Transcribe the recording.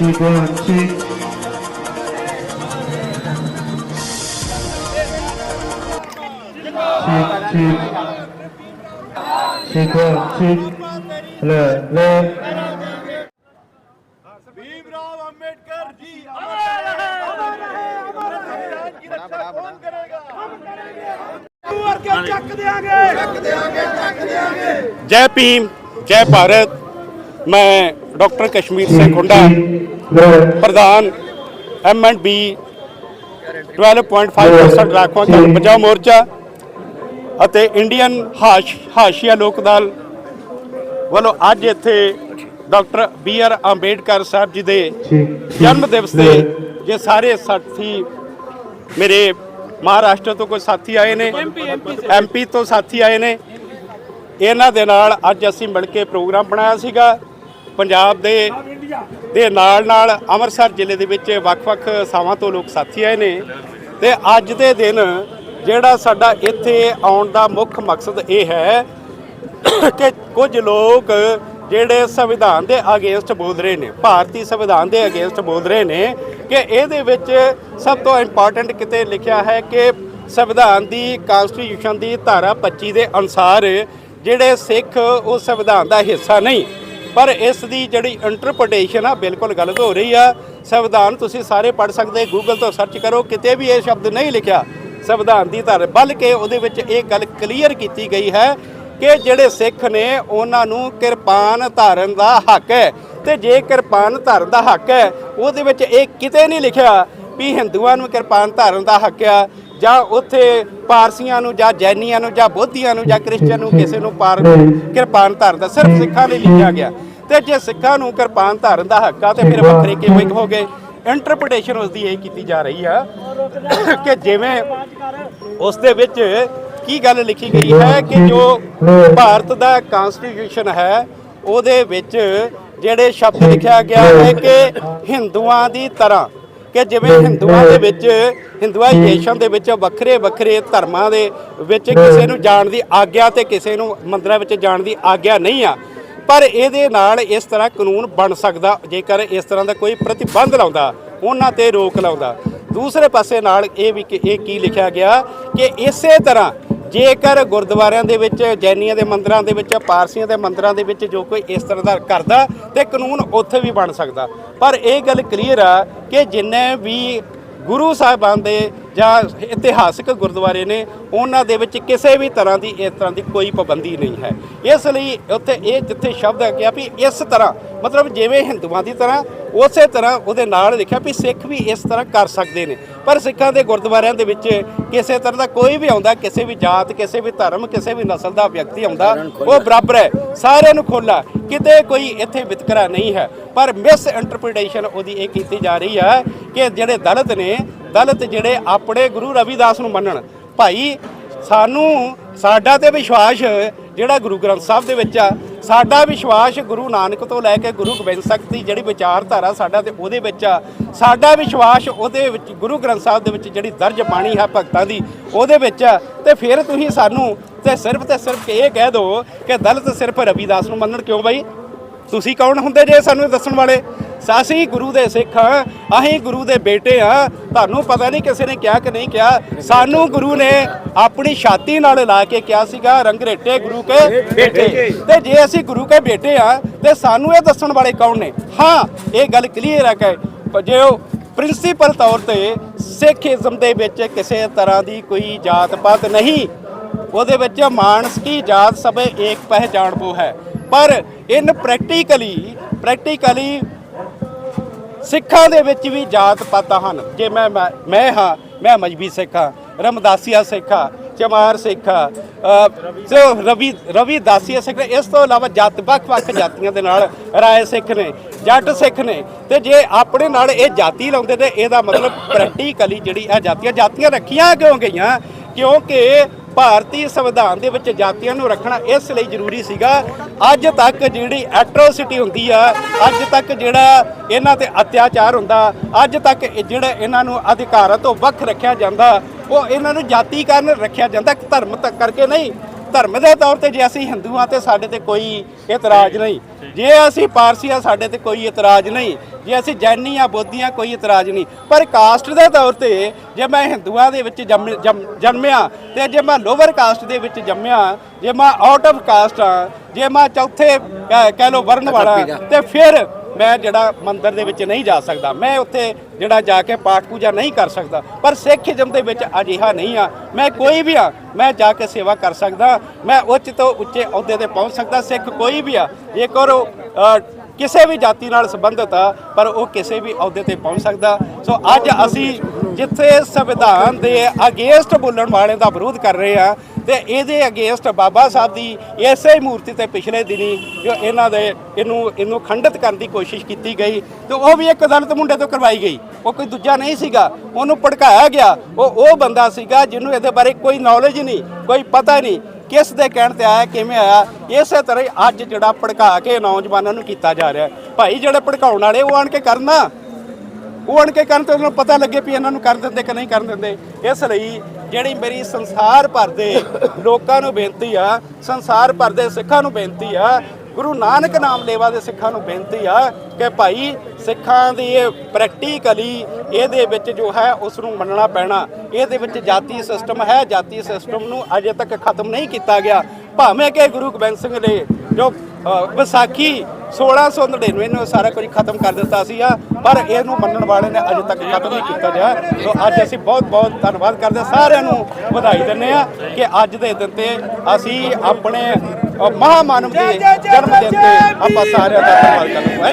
cheek one, cheek. Cheek, cheek. Cheek one, cheek. Le, le. Bhimrao Ambedkar ji अमर रहे अमर रहे अमर रहे की रक्षा कौन करेगा हम करेंगे वर्ग ਚੱਕ ਦੇਾਂਗੇ ਚੱਕ ਦੇਾਂਗੇ ਚੱਕ ਦੇਾਂਗੇ ਜੈ ਭੀਮ ਜੈ ਭਾਰਤ ਮੈਂ ਡਾਕਟਰ ਕਸ਼ਮੀਰ ਸਿੰਘ ਖੁੰਡਾ Le. ਪ੍ਰਧਾਨ ਐਮਐਂਡਬੀ 12.5% ਰਾਖਵਾਂ ਦਾ ਬਚਾਓ ਮੋਰਚਾ ਅਤੇ ਇੰਡੀਅਨ ਹਾਸ਼ ਹਾਸ਼ੀਆ ਲੋਕ ਦਲ ਵੱਲੋਂ ਅੱਜ ਇੱਥੇ doctor B R Ambedkar Sahib ji ਦੇ. ਜਨਮ ਦਿਵਸ ਤੇ ਜੇ। ਸਾਰੇ ਸਾਥੀ ਮੇਰੇ ਮਹਾਰਾਸ਼ਟਰ ਤੋਂ ਕੋਈ ਸਾਥੀ ਆਏ ਨੇ ਐਮਪੀ ਤੋਂ ਸਾਥੀ ਆਏ ਨੇ ਇਹਨਾਂ ਦੇ ਨਾਲ ਅੱਜ ਅਸੀਂ ਮਿਲ ਕੇ ਪ੍ਰੋਗਰਾਮ ਬਣਾਇਆ ਸੀਗਾ। ਪੰਜਾਬ ਦੇ ਦੇ ਨਾਲ ਨਾਲ ਅੰਮ੍ਰਿਤਸਰ ਜ਼ਿਲ੍ਹੇ ਦੇ ਵਿੱਚ ਵੱਖ-ਵੱਖ ਥਾਵਾਂ ਤੋਂ ਲੋਕ ਸਾਥੀ ਆਏ ਨੇ ਤੇ ਅੱਜ ਦੇ ਦਿਨ ਜਿਹੜਾ ਸਾਡਾ ਇੱਥੇ ਆਉਣ ਦਾ ਮੁੱਖ ਮਕਸਦ ਇਹ ਹੈ ਕਿ ਕੁਝ ਲੋਕ ਜਿਹੜੇ ਸੰਵਿਧਾਨ ਦੇ ਅਗੇਂਸਟ ਬੋਲ ਰਹੇ ਨੇ, ਭਾਰਤੀ ਸੰਵਿਧਾਨ ਦੇ ਅਗੇਂਸਟ ਬੋਲ ਰਹੇ ਨੇ ਕਿ ਇਹਦੇ ਵਿੱਚ ਸਭ ਤੋਂ ਇੰਪੋਰਟੈਂਟ ਕਿਤੇ ਲਿਖਿਆ ਹੈ ਕਿ ਸੰਵਿਧਾਨ ਦੀ ਕਨਸਟੀਟਿਊਸ਼ਨ ਦੀ ਧਾਰਾ 25 ਦੇ ਅਨੁਸਾਰ ਜਿਹੜੇ ਸਿੱਖ ਉਹ ਸੰਵਿਧਾਨ ਦਾ ਹਿੱਸਾ ਨਹੀਂ। ਪਰ ਇਸ ਦੀ ਜਿਹੜੀ ਇੰਟਰਪ੍ਰੀਟੇਸ਼ਨ ਆ, ਬਿਲਕੁਲ ਗਲਤ ਹੋ ਰਹੀ ਆ। ਸੰਵਿਧਾਨ ਤੁਸੀਂ ਸਾਰੇ ਪੜ੍ਹ ਸਕਦੇ ਗੂਗਲ ਤੋਂ ਸਰਚ ਕਰੋ, ਕਿਤੇ ਵੀ ਇਹ ਸ਼ਬਦ ਨਹੀਂ ਲਿਖਿਆ ਸੰਵਿਧਾਨ ਦੀ ਧਾਰ। ਬਲਕਿ ਉਹਦੇ ਵਿੱਚ ਇਹ ਗੱਲ ਕਲੀਅਰ ਕੀਤੀ ਗਈ ਹੈ ਕਿ ਜਿਹੜੇ ਸਿੱਖ ਨੇ, ਉਹਨਾਂ ਨੂੰ ਕਿਰਪਾਨ ਧਾਰਨ ਦਾ ਹੱਕ ਹੈ। ਤੇ ਜੇ ਕਿਰਪਾਨ ਧਾਰਨ ਦਾ ਹੱਕ ਹੈ, ਉਹਦੇ ਵਿੱਚ ਇਹ ਕਿਤੇ ਨਹੀਂ ਲਿਖਿਆ ਵੀ ਹਿੰਦੂਆਂ ਨੂੰ ਕਿਰਪਾਨ ਧਾਰਨ ਦਾ ਹੱਕ ਆ। ਜਾਂ ਉੱਥੇ ਪਾਰਸੀਆਂ ਨੂੰ ਜਾਂ ਜੈਨੀਆਂ ਨੂੰ ਜਾਂ ਬੋਧੀਆਂ ਨੂੰ ਜਾਂ ਕ੍ਰਿਸਚੀਅਨ ਨੂੰ ਕਿਸੇ ਨੂੰ ਪਾਰ ਕਿਰਪਾਨ ਧਾਰਨ ਦਾ ਸਿਰਫ ਸਿੱਖਾਂ ਲਈ ਲਿਖਿਆ ਗਿਆ। ਤੇ ਜੇ ਸਿੱਖਾਂ ਨੂੰ ਕਿਰਪਾਨ ਧਾਰਨ ਦਾ ਹੱਕ ਆ ਤੇ ਫਿਰ ਵੱਖਰੇ ਕਿਵੇਂ ਹੋ ਗਏ ਇੰਟਰਪ੍ਰੀਟੇਸ਼ਨ ਉਸ ਦੀ ਇਹ ਕੀਤੀ ਜਾ ਰਹੀ ਆ ਕਿ ਜਿਵੇਂ ਉਸ ਦੇ ਵਿੱਚ ਕੀ ਗੱਲ ਲਿਖੀ ਗਈ ਹੈ ਕਿ ਜੋ ਭਾਰਤ ਦਾ ਕਨਸਟੀਟਿਊਸ਼ਨ ਹੈ ਉਹਦੇ ਵਿੱਚ ਜਿਹੜੇ ਸ਼ਬਦ ਲਿਖਿਆ ਗਿਆ ਹੈ ਕਿ ਹਿੰਦੂਆਂ ਦੀ ਤਰ੍ਹਾਂ ਕਿ ਜਿਵੇਂ ਹਿੰਦੂਆਂ ਦੇ ਵਿੱਚ ਹਿੰਦੂਆਈਜੇਸ਼ਨ ਦੇ ਵਿੱਚ ਵੱਖਰੇ ਵੱਖਰੇ ਧਰਮਾਂ ਦੇ ਵਿੱਚ ਕਿਸੇ ਨੂੰ ਜਾਣ ਦੀ ਆਗਿਆ ਤੇ ਕਿਸੇ ਨੂੰ ਮੰਦਰਾਂ ਵਿੱਚ ਜਾਣ ਦੀ ਆਗਿਆ ਨਹੀਂ ਆ। ਪਰ ਇਹਦੇ ਨਾਲ ਇਸ ਤਰ੍ਹਾਂ ਕਾਨੂੰਨ ਬਣ ਸਕਦਾ ਜੇਕਰ ਇਸ ਤਰ੍ਹਾਂ ਦਾ ਕੋਈ ਪ੍ਰਤੀਬੰਧ ਲਾਉਂਦਾ ਉਹਨਾਂ ਤੇ ਰੋਕ ਲਾਉਂਦਾ। ਦੂਸਰੇ ਪਾਸੇ ਨਾਲ ਇਹ ਵੀ ਕਿ ਇਹ ਕੀ ਲਿਖਿਆ ਗਿਆ ਕਿ ਇਸੇ ਤਰ੍ਹਾਂ ਜੇਕਰ ਗੁਰਦੁਆਰਿਆਂ ਦੇ ਵਿੱਚ, ਜੈਨੀਆਂ ਦੇ ਮੰਦਰਾਂ ਦੇ ਵਿੱਚ, ਪਾਰਸੀਆਂ ਦੇ ਮੰਦਰਾਂ ਦੇ ਵਿੱਚ ਜੋ ਕੋਈ ਇਸ ਤਰ੍ਹਾਂ ਦਾ ਕਰਦਾ, ਤੇ ਕਾਨੂੰਨ ਉੱਥੇ ਵੀ ਬਣ ਸਕਦਾ। ਪਰ ਇਹ ਗੱਲ ਕਲੀਅਰ ਆ ਕਿ ਜਿੰਨੇ ਵੀ ਗੁਰੂ ਸਾਹਿਬਾਨ ਦੇ ਜਾਂ ਇਤਿਹਾਸਕ ਗੁਰਦੁਆਰੇ ਨੇ, ਉਹਨਾਂ ਦੇ ਵਿੱਚ ਕਿਸੇ ਵੀ ਤਰ੍ਹਾਂ ਦੀ, ਇਸ ਤਰ੍ਹਾਂ ਦੀ ਕੋਈ ਪਾਬੰਦੀ ਨਹੀਂ ਹੈ। ਇਸ ਲਈ ਉੱਥੇ ਇਹ ਜਿੱਥੇ ਸ਼ਬਦ ਹੈ ਕਿ ਵੀ ਇਸ ਤਰ੍ਹਾਂ, ਮਤਲਬ ਜਿਵੇਂ ਹਿੰਦੂਆਂ ਦੀ ਤਰ੍ਹਾਂ, ਉਸੇ ਤਰ੍ਹਾਂ ਉਹਦੇ ਨਾਲ ਲਿਖਿਆ ਵੀ ਸਿੱਖ ਵੀ ਇਸ ਤਰ੍ਹਾਂ ਕਰ ਸਕਦੇ ਨੇ। ਪਰ ਸਿੱਖਾਂ ਦੇ ਗੁਰਦੁਆਰਿਆਂ ਦੇ ਵਿੱਚ ਕਿਸੇ ਤਰ੍ਹਾਂ ਦਾ ਕੋਈ ਵੀ ਆਉਂਦਾ, ਕਿਸੇ ਵੀ ਜਾਤ, ਕਿਸੇ ਵੀ ਧਰਮ, ਕਿਸੇ ਵੀ ਨਸਲ ਦਾ ਵਿਅਕਤੀ ਆਉਂਦਾ, ਉਹ ਬਰਾਬਰ ਹੈ। ਸਾਰਿਆਂ ਨੂੰ ਖੋਲਾ ਕਿਤੇ ਕੋਈ ਇੱਥੇ ਵਿਤਕਰਾ ਨਹੀਂ ਹੈ। ਪਰ ਮਿਸ ਇੰਟਰਪ੍ਰੀਟੇਸ਼ਨ ਉਹਦੀ ਇਹ ਕੀਤੀ ਜਾ ਰਹੀ ਹੈ ਕਿ ਜਿਹੜੇ ਦਲਿਤ ਨੇ ਦਲਿਤ ਜਿਹੜੇ ਆਪਣੇ ਗੁਰੂ ਰਵਿਦਾਸ ਨੂੰ ਮੰਨਣ। ਭਾਈ, ਸਾਨੂੰ, ਸਾਡਾ ਤੇ ਵਿਸ਼ਵਾਸ ਜਿਹੜਾ ਗੁਰੂ ਗ੍ਰੰਥ ਸਾਹਿਬ ਦੇ ਵਿੱਚ ਆ, ਸਾਡਾ ਵਿਸ਼ਵਾਸ ਗੁਰੂ ਨਾਨਕ ਤੋਂ ਲੈ ਕੇ ਗੁਰੂ ਗੋਬਿੰਦ ਸਿੰਘ ਦੀ ਜਿਹੜੀ ਵਿਚਾਰਧਾਰਾ ਸਾਡਾ ਤੇ ਉਹਦੇ ਵਿੱਚ ਆ, ਸਾਡਾ ਵਿਸ਼ਵਾਸ ਉਹਦੇ ਵਿੱਚ, ਗੁਰੂ ਗ੍ਰੰਥ ਸਾਹਿਬ ਦੇ ਵਿੱਚ ਜਿਹੜੀ ਦਰਜ ਬਾਣੀ ਹੈ ਭਗਤਾਂ ਦੀ, ਉਹਦੇ ਵਿੱਚ ਆ। ਤੇ ਫਿਰ ਤੁਸੀਂ ਸਾਨੂੰ ਤੇ ਸਿਰਫ ਤੇ ਸਿਰਫ ਇਹ ਕਹਿ ਦਿਓ ਕਿ ਦਲਿਤ ਸਿਰਫ ਰਵੀਦਾਸ ਨੂੰ ਮੰਨਣ ਕਿਉਂ ਬਾਈ? ਤੁਸੀਂ ਕੌਣ ਹੁੰਦੇ ਜੇ ਸਾਨੂੰ ਦੱਸਣ ਵਾਲੇ? ਅਸੀਂ ਗੁਰੂ ਦੇ ਸਿੱਖ ਹਾਂ ਅਸੀਂ ਗੁਰੂ ਦੇ ਬੇਟੇ ਆ ਤੁਹਾਨੂੰ ਪਤਾ ਨਹੀਂ ਕਿਸੇ ਨੇ ਕਿਹਾ ਕਿ ਨਹੀਂ ਕਿਹਾ। ਸਾਨੂੰ ਗੁਰੂ ਨੇ ਆਪਣੀ ਛਾਤੀ ਨਾਲ ਲਾ ਕੇ ਕਿਹਾ ਸੀਗਾ ਰੰਗਰੇਟੇ ਗੁਰੂ ਕੇ ਬੇਟੇ। ਤੇ ਜੇ ਅਸੀਂ ਗੁਰੂ ਕੇ ਬੇਟੇ ਆ ਤੇ ਸਾਨੂੰ ਇਹ ਦੱਸਣ ਵਾਲੇ ਕੌਣ ਨੇ? ਹਾਂ ਇਹ ਗੱਲ ਕਲੀਅਰ ਹੈ ਕਿ ਜੇ ਉਹ ਪ੍ਰਿੰਸੀਪਲ ਤੌਰ ਤੇ ਸਿੱਖੀਜ਼ਮ ਦੇ ਵਿੱਚ ਕਿਸੇ ਤਰ੍ਹਾਂ ਦੀ ਕੋਈ ਜਾਤ ਪਾਤ ਨਹੀਂ ਉਹਦੇ ਵਿੱਚ ਮਾਨਸ ਕੀ ਜਾਤ ਸਭੇ ਏਕ ਪਹਿਚਾਣ ਬੋ ਹੈ। ਪਰ ਇਨ ਪ੍ਰੈਕਟੀਕਲੀ ਪ੍ਰੈਕਟੀਕਲੀ ਸਿੱਖਾਂ ਦੇ ਵਿੱਚ ਵੀ ਜਾਤ ਪਾਤਾਂ ਹਨ। ਜੇ ਮੈਂ ਮੈਂ- ਮੈਂ ਹਾਂ ਮੈਂ ਮਜਬੀ ਸਿੱਖ ਹਾਂ ਰਮਦਾਸੀਆ ਸਿੱਖ ਹਾਂ ਚਮਾਰ ਸਿੱਖ ਹਾਂ ਅ, ਰਵੀ ਰਵੀ ਦਾਸੀਆ ਸਿੱਖ ਇਸ ਤੋਂ ਇਲਾਵਾ ਜਾਤ ਵੱਖ-ਵੱਖ ਜਾਤੀਆਂ ਦੇ ਨਾਲ ਰਾਏ ਸਿੱਖ ਨੇ ਜੱਟ ਸਿੱਖ ਨੇ। ਤੇ ਜੇ ਆਪਣੇ ਨਾਲ ਇਹ ਜਾਤੀ ਲਾਉਂਦੇ ਤੇ ਇਹਦਾ ਮਤਲਬ ਪ੍ਰੈਕਟੀਕਲੀ ਜਿਹੜੀ ਇਹ ਜਾਤੀਆਂ ਜਾਤੀਆਂ ਰੱਖੀਆਂ ਕਿਉਂ ਗਈਆਂ? ਕਿਉਂਕਿ ਭਾਰਤੀ ਸੰਵਿਧਾਨ ਦੇ ਵਿੱਚ ਜਾਤੀਆਂ ਨੂੰ ਰੱਖਣਾ ਇਸ ਲਈ ਜ਼ਰੂਰੀ ਸੀਗਾ। ਅੱਜ ਤੱਕ ਜਿਹੜੀ ਐਟਰੋਸਿਟੀ ਹੁੰਦੀ ਆ, ਅੱਜ ਤੱਕ ਜਿਹੜਾ ਇਹਨਾਂ ਤੇ ਅਤਿਆਚਾਰ ਹੁੰਦਾ, ਅੱਜ ਤੱਕ ਜਿਹੜਾ ਇਹਨਾਂ ਨੂੰ ਅਧਿਕਾਰਾਂ ਤੋਂ ਵੱਖ ਰੱਖਿਆ ਜਾਂਦਾ, ਉਹ ਇਹਨਾਂ ਨੂੰ ਜਾਤੀ ਕਾਰਨ ਰੱਖਿਆ ਜਾਂਦਾ ਧਰਮ ਤੱਕ ਕਰਕੇ ਨਹੀਂ। ਧਰਮ ਦੇ ਤੌਰ ਤੇ ਜੇ ਅਸੀਂ ਹਿੰਦੂ ਹਾਂ ਤੇ ਸਾਡੇ ਤੇ ਕੋਈ ਇਤਰਾਜ਼ ਨਹੀਂ। ਜੇ ਅਸੀਂ ਪਾਰਸੀ ਆ ਸਾਡੇ ਤੇ ਕੋਈ ਇਤਰਾਜ਼ ਨਹੀਂ। ਜੇ ਅਸੀਂ ਜੈਨੀ ਆ ਬੋਧੀ ਆ ਕੋਈ ਇਤਰਾਜ਼ ਨਹੀਂ। ਪਰ ਕਾਸਟ ਦੇ ਤੌਰ ਤੇ ਜੇ ਮੈਂ ਹਿੰਦੂਆਂ ਦੇ ਵਿੱਚ ਜੰਮ- ਜੰਮ- ਜਨਮਿਆ ਤੇ ਜੇ ਮੈਂ ਲੋਅਰ ਕਾਸਟ ਦੇ ਵਿੱਚ ਜੰਮਿਆ ਜੇ ਮੈਂ ਆਊਟ ਆਫ ਕਾਸਟ ਆ ਜੇ ਮੈਂ ਚੌਥੇ ਕਹਿ ਲਓ ਵਰਨ ਵਾਲਾ ਤੇ ਫਿਰ ਮੈਂ ਜਿਹੜਾ ਮੰਦਿਰ ਦੇ ਵਿੱਚ ਨਹੀਂ ਜਾ ਸਕਦਾ, ਮੈਂ ਉੱਥੇ ਜਿਹੜਾ ਜਾ ਕੇ ਪਾਠ ਪੂਜਾ ਨਹੀਂ ਕਰ ਸਕਦਾ, ਪਰ ਸਿੱਖ ਇਜਮ ਦੇ ਵਿੱਚ ਅਜਿਹਾ ਨਹੀਂ ਆ। ਮੈਂ ਕੋਈ ਵੀ ਆ, ਮੈਂ ਜਾ ਕੇ ਸੇਵਾ ਕਰ ਸਕਦਾ, ਮੈਂ ਉੱਚ ਤੋਂ ਉੱਚੇ ਅਹੁਦੇ ਤੇ ਪਹੁੰਚ ਸਕਦਾ, ਸਿੱਖ ਕੋਈ ਵੀ ਆ, ਜੇਕਰ ਉਹ ਕਿਸੇ ਵੀ ਜਾਤੀ ਨਾਲ ਸੰਬੰਧਿਤ ਆ, ਪਰ ਉਹ ਕਿਸੇ ਵੀ ਅਹੁਦੇ ਤੇ ਪਹੁੰਚ ਸਕਦਾ। ਸੋ ਅੱਜ ਅਸੀਂ ਜਿੱਥੇ ਸੰਵਿਧਾਨ ਦੇ ਅਗੇਂਸਟ ਬੋਲਣ ਵਾਲਿਆਂ ਦਾ ਵਿਰੋਧ ਕਰ ਰਹੇ ਆ ਤੇ ਇਹਦੇ ਅਗੇਂਸਟ ਬਾਬਾ ਸਾਹਿਬ ਦੀ ਇਸੇ ਮੂਰਤੀ ਤੇ ਪਿਛਲੇ ਦਿਨੀ ਜੋ ਇਹਨਾਂ ਦੇ ਇਹਨੂੰ ਇਹਨੂੰ ਖੰਡਿਤ ਕਰਨ ਦੀ ਕੋਸ਼ਿਸ਼ ਕੀਤੀ ਗਈ ਤੇ ਉਹ ਵੀ ਇੱਕ ਦਲਿਤ ਮੁੰਡੇ ਤੋਂ ਕਰਵਾਈ ਗਈ। ਉਹ ਕੋਈ ਦੂਜਾ ਨਹੀਂ ਸੀਗਾ। ਉਹਨੂੰ ਭੜਕਾਇਆ ਗਿਆ। ਉਹ ਉਹ ਬੰਦਾ ਸੀਗਾ ਜਿਹਨੂੰ ਇਹਦੇ ਬਾਰੇ ਕੋਈ ਨੌਲੇਜ ਨਹੀਂ, ਕੋਈ ਪਤਾ ਨਹੀਂ ਕਿਸ ਦੇ ਕਹਿਣ ਤੇ ਆਇਆ, ਕਿਵੇਂ ਆਇਆ। ਇਸੇ ਤਰ੍ਹਾਂ ਹੀ ਅੱਜ ਜਿਹੜਾ ਭੜਕਾ ਕੇ ਨੌਜਵਾਨਾਂ ਨੂੰ ਕੀਤਾ ਜਾ ਰਿਹਾ। ਭਾਈ ਜਿਹੜੇ ਭੜਕਾਉਣ ਵਾਲੇ ਉਹ ਆਣ ਕੇ ਕਰਨਾ ਉਹ ਆਣ ਕੇ ਕਰਨ ਤੇ ਉਹਨਾਂ ਨੂੰ ਪਤਾ ਲੱਗੇ ਵੀ ਇਹਨਾਂ ਨੂੰ ਕਰ ਦਿੰਦੇ ਕਿ ਨਹੀਂ ਕਰਨ ਦਿੰਦੇ। ਇਸ ਲਈ ਜਿਹੜੀ ਮੇਰੀ ਸੰਸਾਰ ਭਰ ਦੇ ਲੋਕਾਂ ਨੂੰ ਬੇਨਤੀ ਆ, ਸੰਸਾਰ ਭਰ ਦੇ ਸਿੱਖਾਂ ਨੂੰ ਬੇਨਤੀ ਆ, ਗੁਰੂ ਨਾਨਕ ਨਾਮ ਲੇਵਾ ਦੇ ਸਿੱਖਾਂ ਨੂੰ ਬੇਨਤੀ ਆ ਕਿ ਭਾਈ ਸਿੱਖਾਂ ਦੀ ਇਹ ਪ੍ਰੈਕਟੀਕਲੀ ਇਹਦੇ ਵਿੱਚ ਜੋ ਹੈ ਉਸ ਨੂੰ ਮੰਨਣਾ ਪੈਣਾ। ਇਹਦੇ ਵਿੱਚ ਜਾਤੀ ਸਿਸਟਮ ਹੈ, ਜਾਤੀ ਸਿਸਟਮ ਨੂੰ ਅਜੇ ਤੱਕ ਖਤਮ ਨਹੀਂ ਕੀਤਾ ਗਿਆ। ਭਾਵੇਂ ਕਿ ਗੁਰੂ ਗੋਬਿੰਦ ਸਿੰਘ ਨੇ ਜੋ ਵਿਸਾਖੀ 1699 ਨੂੰ ਸਾਰਾ ਕੁਝ ਖਤਮ ਕਰ ਦਿੱਤਾ ਸੀ ਆ ਪਰ ਇਹਨੂੰ ਮੰਨਣ ਵਾਲੇ ਨੇ ਅਜੇ ਤੱਕ ਖਤਮ ਨਹੀਂ ਕੀਤਾ ਗਿਆ ਸੋ ਅੱਜ ਅਸੀਂ ਬਹੁਤ ਬਹੁਤ ਧੰਨਵਾਦ ਕਰਦੇ। ਸਾਰਿਆਂ ਨੂੰ ਵਧਾਈ ਦਿੰਦੇ ਆ ਕਿ ਅੱਜ ਦੇ ਦਿਨ ਤੇ ਅਸੀਂ ਆਪਣੇ ਮਹਾਮਾਨਵ ਦੇ ਜਨਮ ਦਿਨ ਤੇ ਆਪਾਂ ਸਾਰਿਆਂ ਦਾ ਧੰਨਵਾਦ ਕਰਦੇ ਹਾਂ